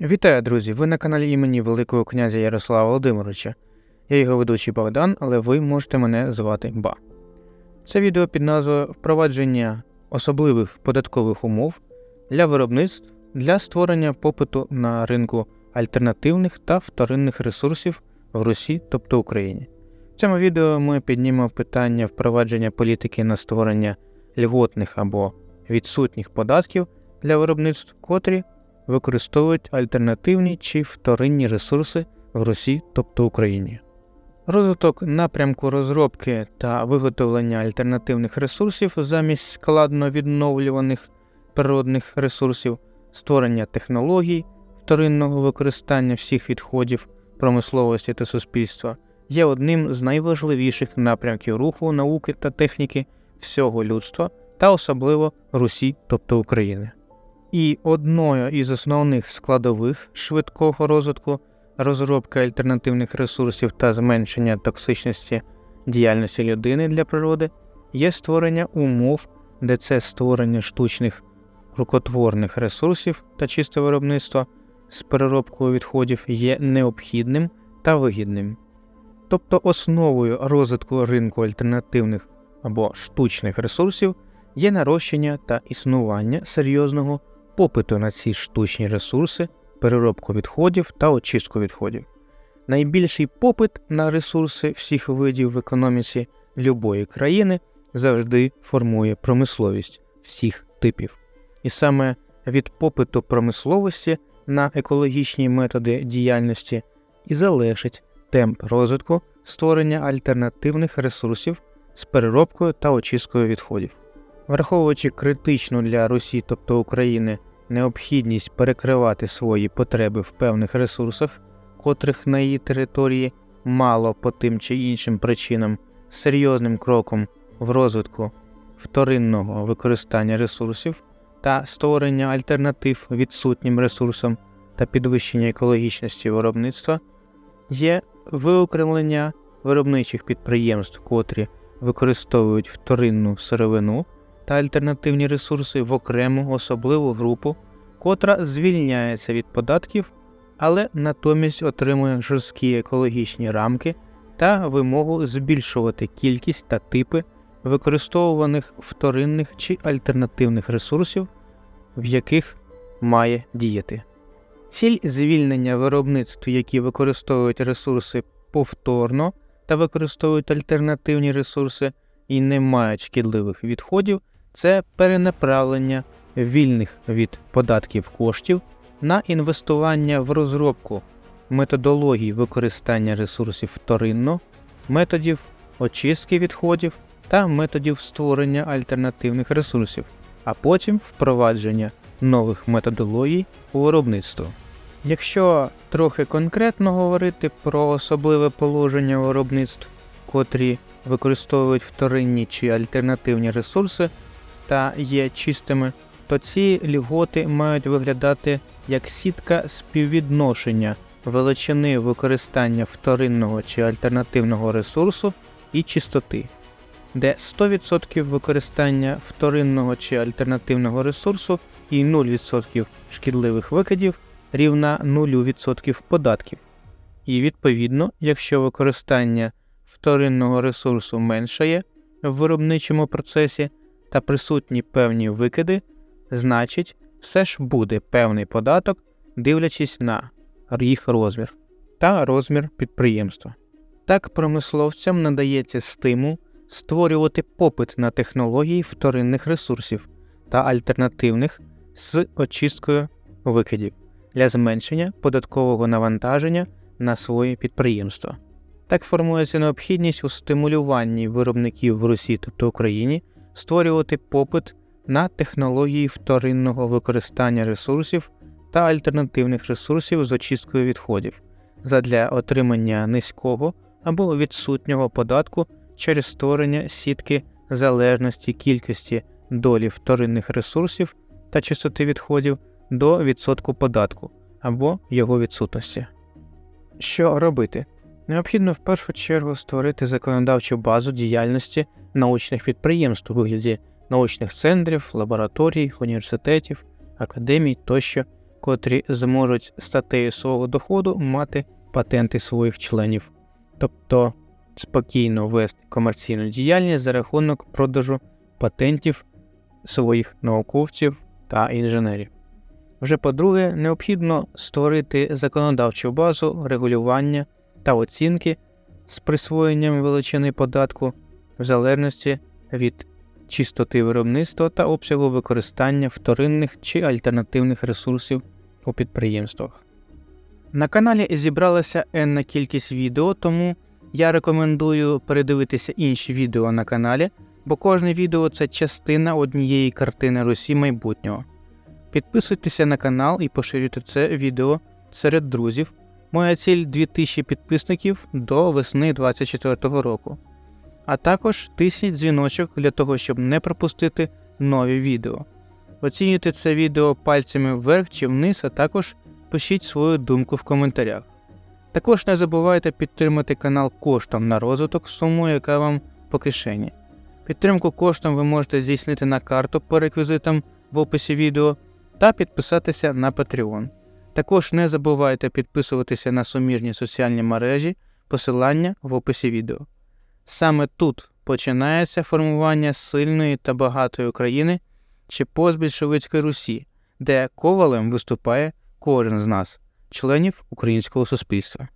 Вітаю, друзі! Ви на каналі імені Великого князя Ярослава Володимировича. Я його ведучий Богдан, але ви можете мене звати Ба. Це відео під назвою Впровадження особливих податкових умов для виробництв для створення попиту на ринку альтернативних та вторинних ресурсів в Русі, тобто Україні. В цьому відео ми піднімемо питання впровадження політики на створення льготних або відсутніх податків для виробництв, котрі використовують альтернативні чи вторинні ресурси в Русі, тобто Україні. Розвиток напрямку розробки та виготовлення альтернативних ресурсів замість складно відновлюваних природних ресурсів, створення технологій вторинного використання всіх відходів промисловості та суспільства є одним з найважливіших напрямків руху науки та техніки всього людства та особливо Русі, тобто України. І одною із основних складових швидкого розвитку розробки альтернативних ресурсів та зменшення токсичності діяльності людини для природи є створення умов, де це створення штучних рукотворних ресурсів та чисте виробництво з переробкою відходів є необхідним та вигідним. Тобто основою розвитку ринку альтернативних або штучних ресурсів є нарощення та існування серйозного попиту на ці штучні ресурси, переробку відходів та очистку відходів. Найбільший попит на ресурси всіх видів в економіці любої країни завжди формує промисловість всіх типів. І саме від попиту промисловості на екологічні методи діяльності і залежить темп розвитку створення альтернативних ресурсів з переробкою та очисткою відходів. Враховуючи критичну для Русі, тобто України, необхідність перекривати свої потреби в певних ресурсах, котрих на її території мало по тим чи іншим причинам, серйозним кроком в розвитку вторинного використання ресурсів та створення альтернатив відсутнім ресурсам та підвищення екологічності виробництва, є виокремлення виробничих підприємств, котрі використовують вторинну сировину та альтернативні ресурси в окрему особливу групу, котра звільняється від податків, але натомість отримує жорсткі екологічні рамки та вимогу збільшувати кількість та типи використовуваних вторинних чи альтернативних ресурсів, в яких має діяти. Ціль звільнення виробництв, які використовують ресурси повторно та використовують альтернативні ресурси і не мають шкідливих відходів, це перенаправлення вільних від податків коштів на інвестування в розробку методологій використання ресурсів вторинно, методів очистки відходів та методів створення альтернативних ресурсів, а потім впровадження нових методологій у виробництво. Якщо трохи конкретно говорити про особливе положення виробництв, котрі використовують вторинні чи альтернативні ресурси та є чистими, то ці льготи мають виглядати як сітка співвідношення величини використання вторинного чи альтернативного ресурсу і чистоти, де 100% використання вторинного чи альтернативного ресурсу і 0% шкідливих викидів рівна 0% податків. І відповідно, якщо використання вторинного ресурсу меншає в виробничому процесі та присутні певні викиди, значить, все ж буде певний податок, дивлячись на їх розмір та розмір підприємства. Так промисловцям надається стимул створювати попит на технології вторинних ресурсів та альтернативних з очисткою викидів для зменшення податкового навантаження на свої підприємства. Так формується необхідність у стимулюванні виробників в Русі, тобто Україні, створювати попит на технології вторинного використання ресурсів та альтернативних ресурсів з очисткою відходів задля отримання низького або відсутнього податку через створення сітки залежності кількості долі вторинних ресурсів та чистоти відходів до відсотку податку або його відсутності. Що робити? Необхідно в першу чергу створити законодавчу базу діяльності научних підприємств у вигляді научних центрів, лабораторій, університетів, академій тощо, котрі зможуть статтею свого доходу мати патенти своїх членів, тобто спокійно вести комерційну діяльність за рахунок продажу патентів своїх науковців та інженерів. Вже по-друге, необхідно створити законодавчу базу регулювання та оцінки з присвоєнням величини податку в залежності від чистоти виробництва та обсягу використання вторинних чи альтернативних ресурсів у підприємствах. На каналі зібралася енна кількість відео, тому я рекомендую передивитися інші відео на каналі, бо кожне відео це частина однієї картини Русі майбутнього. Підписуйтеся на канал і поширюйте це відео серед друзів. Моя ціль 2000 підписників до весни 2024 року. А також тисніть дзвіночок для того, щоб не пропустити нові відео. Оцінюйте це відео пальцями вверх чи вниз, а також пишіть свою думку в коментарях. Також не забувайте підтримати канал коштом на розвиток сумою, яка вам по кишені. Підтримку коштом ви можете здійснити на карту по реквізитам в описі відео та підписатися на Patreon. Також не забувайте підписуватися на суміжні соціальні мережі, посилання в описі відео. Саме тут починається формування сильної та багатої України чи постбільшовицької Русі, де ковалем виступає кожен з нас, членів українського суспільства.